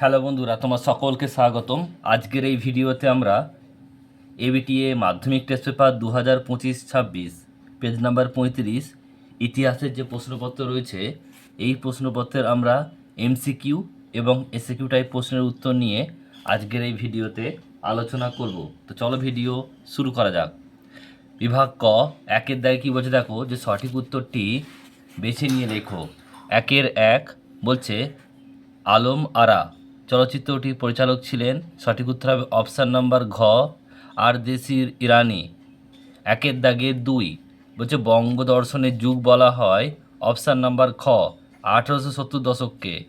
Hello বন্ধুরা, তোমার সকলকে স্বাগতম। আজকের এই ভিডিওতে আমরা এবিটিএ মাধ্যমিক টেস্ট পেপার দু হাজার পঁচিশ ছাব্বিশ পেজ নাম্বার পঁয়ত্রিশ, ইতিহাসের যে প্রশ্নপত্র রয়েছে, এই প্রশ্নপত্রের আমরা এমসিকিউ এবং এসিকিউ টাইপ প্রশ্নের উত্তর নিয়ে আজকের এই ভিডিওতে আলোচনা করব। তো চলো ভিডিও শুরু করা যাক। বিভাগ ক, একের দাগে কী বলছে দেখো, যে সঠিক উত্তরটি বেছে নিয়ে লেখো। একের এক বলছে, আলম আরা। চলচ্চিত্রটির পরিচালক ছিলেন সঠিক উত্তর হবে অপশান নাম্বার ঘ আর দেশির ইরানি। একের দাগে দুই। বলছে বঙ্গদর্শনের যুগ বলা হয় অপশান নাম্বার খ, আঠেরোশো সত্তর দশককে।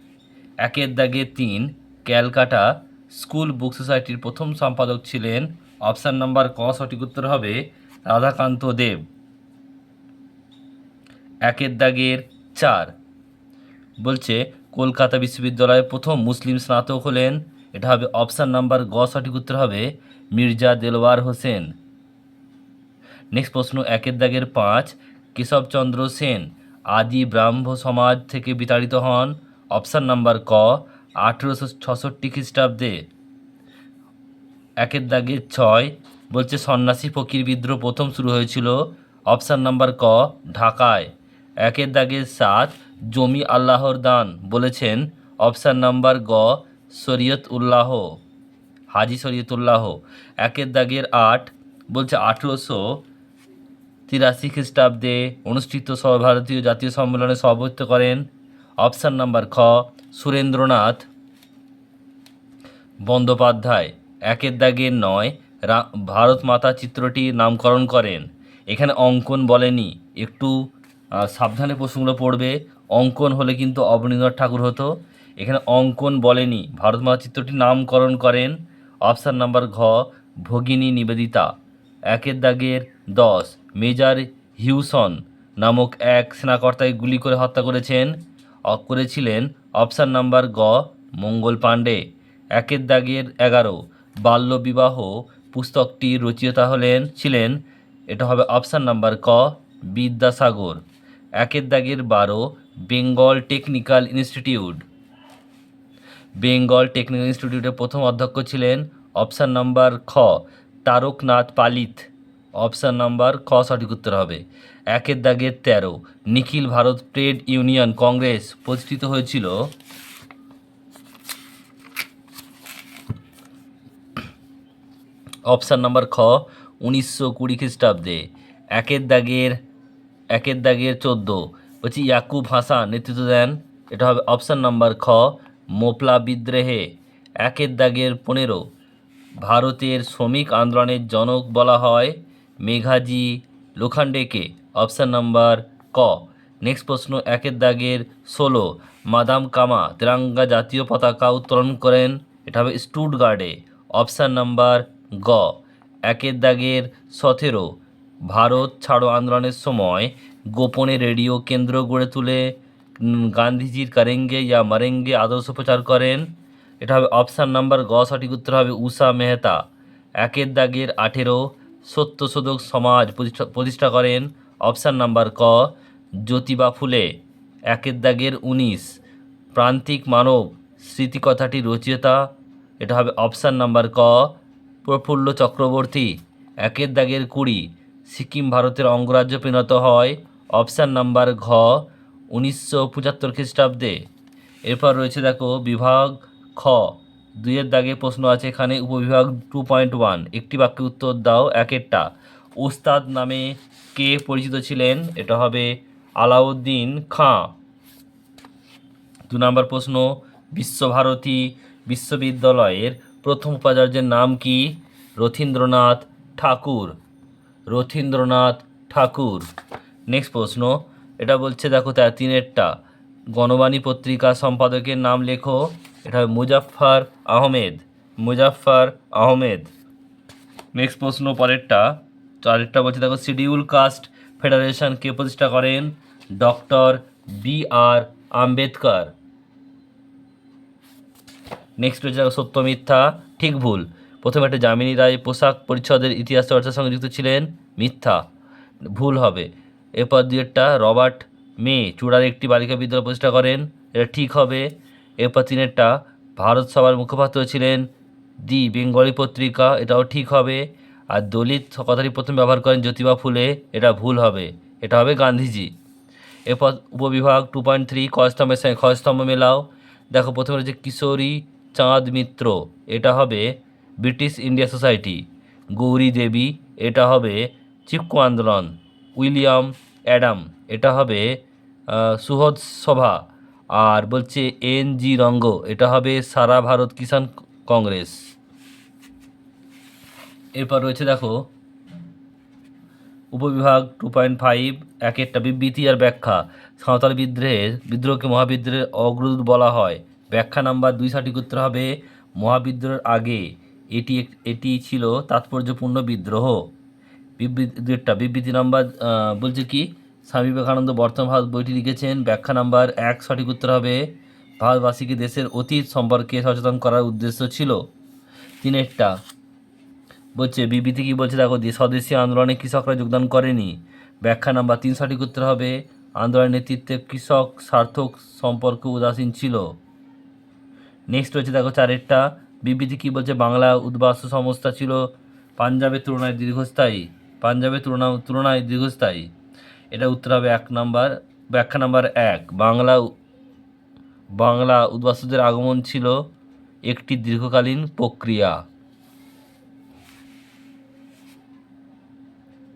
একের দাগে তিন, ক্যালকাটা স্কুল বুক সোসাইটির প্রথম সম্পাদক ছিলেন। অপশান নাম্বার ক, সঠিক উত্তর হবে রাধাকান্ত দেব। একের দাগের চার। বলছে কলকাতা বিশ্ববিদ্যালয়ের প্রথম মুসলিম স্নাতক হলেন। এটা হবে অপশান নাম্বার গ সঠিক উত্তর হবে মির্জা দেলওয়ার হোসেন। নেক্সট প্রশ্ন, একের দাগের পাঁচ কেশবচন্দ্র সেন আদি ব্রাহ্ম সমাজ থেকে বিতাড়িত হন। অপশান নাম্বার ক, আঠেরোশো ছষট্টি খ্রিস্টাব্দে। একের দাগে ছয়, বলছে সন্ন্যাসী ফকির বিদ্রোহ প্রথম শুরু হয়েছিল। অপশান নাম্বার ক, ঢাকায়। একের দাগে সাত জমি আল্লাহর দান বলেছেন, অপশান নাম্বার গ শরীয়ত উল্লাহ হাজি শরীয়তুল্লাহ, একের দাগের আট, বলছে আঠেরোশো তিরাশি খ্রিস্টাব্দে অনুষ্ঠিত সর্বভারতীয় জাতীয় সম্মেলনে সভাপতিত্ব করেন। অপশান নাম্বার খ, সুরেন্দ্রনাথ বন্দ্যোপাধ্যায়, একের দাগে নয় ভারত মাতা চিত্রটি নামকরণ করেন। এখানে অঙ্কন বলেনি, একটু সাবধানে প্রশ্নগুলো পড়বে। অঙ্কন হলে কিন্তু অবনীন্দ্রনাথ ঠাকুর হতো। এখানে অঙ্কন বলেনি। ভারত মাতা নামকরণ করেন অপশান নাম্বার ঘ, ভগিনী নিবেদিতা। একের দাগের দশ, মেজর হিউসন নামক এক সেনাকর্তাকে গুলি করে হত্যা করেছেন। করেছিলেন অপশান নাম্বার গ, মঙ্গল পাণ্ডে। একের দাগের এগারো, বাল্যবিবাহ পুস্তকটির রচয়িতা হলেন, ছিলেন। এটা হবে অপশান নাম্বার ক, বিদ্যাসাগর। একের দাগের বারো Bengal technical institute. Bengal technical ইনস্টিটিউটের প্রথম অধ্যক্ষ ছিলেন অপশান নাম্বার খ তারকনাথ পালিত। অপশান নাম্বার খ সঠিক উত্তর হবে। একের দাগের তেরো Nikhil Bharat trade union congress প্রতিষ্ঠিত হয়েছিল। অপশান নাম্বার খ উনিশশো কুড়ি খ্রিস্টাব্দে। একের দাগের একের দাগের চোদ্দ। বলছি, ইয়াকুব হাসান নেতৃত্ব দেন। এটা হবে অপশান নাম্বার খ, মোপলা বিদ্রোহে, একের দাগের পনেরো। ভারতের শ্রমিক আন্দোলনের জনক বলা হয় মেঘাজি লোখান্ডেকে। অপশান নাম্বার ক, নেক্সট প্রশ্ন, একের দাগের ষোলো, মাদাম কামা, তেরাঙ্গা জাতীয় পতাকা উত্তোলন করেন। এটা হবে স্টুটগার্ডে। অপশান নাম্বার গ, একের দাগের সতেরো ভারত ছাড়ো আন্দোলনের সময় গোপনে রেডিও কেন্দ্র গড়ে তুলে গান্ধীজির কারেঙ্গে ইয়া মারেঙ্গে আদর্শ প্রচার করেন। এটা হবে অপশান নাম্বার গ, সঠিক উত্তর হবে উষা মেহতা। একের দাগের আঠেরো সত্যশোধক সমাজ প্রতিষ্ঠা করেন। অপশান নাম্বার ক, জ্যোতিবা ফুলে। একের দাগের উনিশ, প্রান্তিক মানব স্মৃতিকথাটি রচয়িতা এটা হবে অপশান নাম্বার ক, প্রফুল্ল চক্রবর্তী। একের দাগের কুড়ি সিকিম ভারতের অঙ্গরাজ্য পরিণত হয়। অপশান নাম্বার ঘ, উনিশশো পঁচাত্তর খ্রিস্টাব্দে। এরপর রয়েছে দেখো বিভাগ খ। দুইয়ের দাগে প্রশ্ন আছে এখানে উপবিভাগ টু পয়েন্ট ওয়ান একটি বাক্যে উত্তর দাও একেরটা ওস্তাদ নামে কে পরিচিত ছিলেন? এটা হবে আলাউদ্দিন খাঁ। দু নম্বর প্রশ্ন, বিশ্বভারতী বিশ্ববিদ্যালয়ের প্রথম উপাচার্যের নাম কি? রথীন্দ্রনাথ ঠাকুর। রথীন্দ্রনাথ ঠাকুর। নেক্সট প্রশ্ন, এটা বলছে, দেখো তার তিনেরটা। গণবাণী পত্রিকা সম্পাদকের নাম লেখো। এটা হবে মুজাফফর আহমেদ। মুজাফফর আহমেদ। নেক্সট প্রশ্ন, পরেরটা। চারেরটা বলছে, দেখো, শিডিউল কাস্ট ফেডারেশন কে প্রতিষ্ঠা করেন? Doctor B R Ambedkar. Next দেখো, সত্য মিথ্যা। ঠিক ভুল। প্রথমে একটা যামিনী রায় পোশাক পরিচ্ছদের ইতিহাস চর্চার সঙ্গে যুক্ত ছিলেন মিথ্যা। ভুল হবে। এরপর দুয়েরটা রবার্ট মে, চূড়ার একটি বালিকা বিদ্যালয় প্রতিষ্ঠা করেন। এটা ঠিক হবে। এরপর তিনেরটা ভারত সভার মুখপাত্র ছিলেন দি বেঙ্গলি পত্রিকা, এটাও ঠিক হবে। আর দলিত কথাটি প্রথম ব্যবহার করেন জ্যোতিবা ফুলে, এটা ভুল হবে। এটা হবে গান্ধীজি। এরপর উপবিভাগ টু পয়েন্ট থ্রি কস্তম্ভের সঙ্গে ক্ষয়স্তম্ভ মেলাও। দেখো প্রথমে রয়েছে কিশোরী চাঁদ মিত্র, এটা হবে British India society. Gauri Devi, এটা হবে চিপকো আন্দোলন। উইলিয়াম অ্যাডাম, এটা হবে সুহদ সভা। আর বলছে এন জি রঙ্গ, এটা হবে সারা ভারত কিষাণ কংগ্রেস। এরপর রয়েছে দেখো, উপবিভাগ টু পয়েন্ট ফাইভ এক একটা বিবৃতি আর ব্যাখ্যা। সাঁওতাল বিদ্রোহের, বিদ্রোহকে মহাবিদ্রোহের অগ্রদূত বলা হয়। ব্যাখ্যা নাম্বার দুই সঠিক উত্তর হবে মহাবিদ্রোহের আগে। এটি এটি ছিল তাৎপর্যপূর্ণ বিদ্রোহ। বিবৃতি দুইটা বিবৃতি নাম্বার বলছে কি, স্বামী বিবেকানন্দ বর্তমান ভারত বইটি লিখেছেন। ব্যাখ্যা নাম্বার এক, সঠিক উত্তর হবে, ভারতবাসীকে দেশের অতীত সম্পর্কে সচেতন করার উদ্দেশ্য ছিল। তিনেরটা বলছে, বিবৃতি কি বলছে? দেখো স্বদেশী আন্দোলনে কৃষকরা যোগদান করেনি। ব্যাখ্যা নাম্বার তিন, সঠিক উত্তর হবে, আন্দোলনের নেতৃত্বে কৃষক সার্থক সম্পর্ক উদাসীন ছিল। নেক্সট হচ্ছে, দেখো, চারেরটা বিবৃতি কী বলছে? বাংলা উদ্বাস্তু সংস্থা ছিল পাঞ্জাবের তুলনায় দীর্ঘস্থায়ী। পাঞ্জাবের তুলনা, তুলনায় দীর্ঘস্থায়ী। এটা উত্তর হবে এক নম্বর, ব্যাখ্যা নাম্বার এক। বাংলা বাংলা উদ্বাস্তুদের আগমন ছিল একটি দীর্ঘকালীন প্রক্রিয়া।